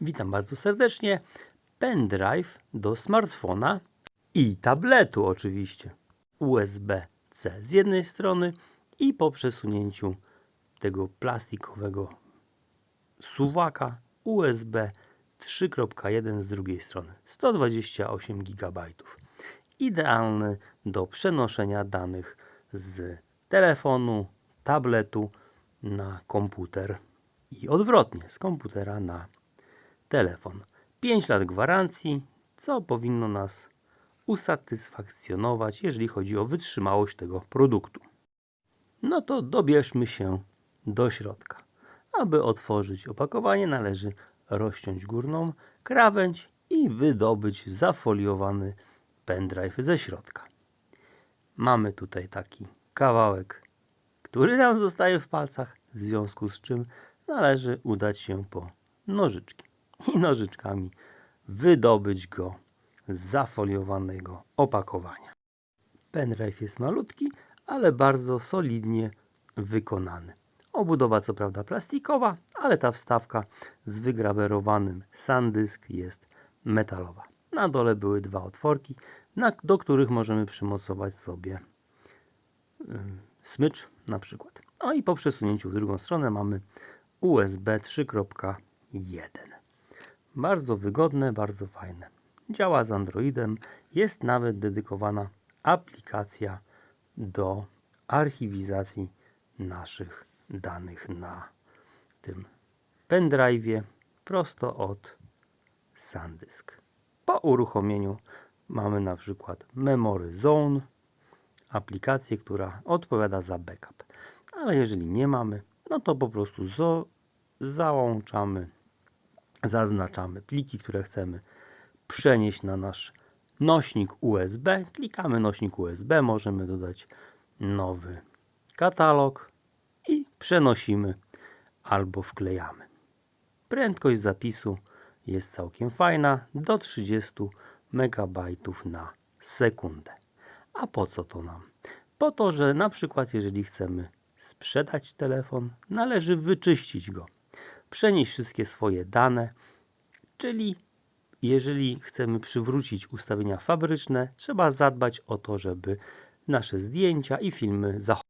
Witam bardzo serdecznie. Pendrive do smartfona i tabletu oczywiście. USB-C z jednej strony i po przesunięciu tego plastikowego suwaka USB 3.1 z drugiej strony. 128 GB. Idealny do przenoszenia danych z telefonu, tabletu na komputer i odwrotnie z komputera na telefon. 5 lat gwarancji, co powinno nas usatysfakcjonować, jeżeli chodzi o wytrzymałość tego produktu. No to dobierzmy się do środka. Aby otworzyć opakowanie, należy rozciąć górną krawędź i wydobyć zafoliowany pendrive ze środka. Mamy tutaj taki kawałek, który nam zostaje w palcach, w związku z czym należy udać się po nożyczki i nożyczkami wydobyć go z zafoliowanego opakowania. Pendrive jest malutki, ale bardzo solidnie wykonany. Obudowa co prawda plastikowa, ale ta wstawka z wygrawerowanym SanDisk jest metalowa. Na dole były dwa otworki, do których możemy przymocować sobie y, smycz na przykład. No i po przesunięciu w drugą stronę mamy USB 3.1. Bardzo wygodne, bardzo fajne. Działa z Androidem. Jest nawet dedykowana aplikacja do archiwizacji naszych danych na tym pendrive'ie prosto od SanDisk. Po uruchomieniu mamy na przykład Memory Zone, aplikację, która odpowiada za backup. Ale jeżeli nie mamy, no to po prostu załączamy, zaznaczamy pliki, które chcemy przenieść na nasz nośnik USB. Klikamy nośnik USB, możemy dodać nowy katalog i przenosimy albo wklejamy. Prędkość zapisu jest całkiem fajna, do 30 MB na sekundę. A po co to nam? Po to, że na przykład jeżeli chcemy sprzedać telefon, należy wyczyścić go, przenieść wszystkie swoje dane, czyli jeżeli chcemy przywrócić ustawienia fabryczne, trzeba zadbać o to, żeby nasze zdjęcia i filmy zachować.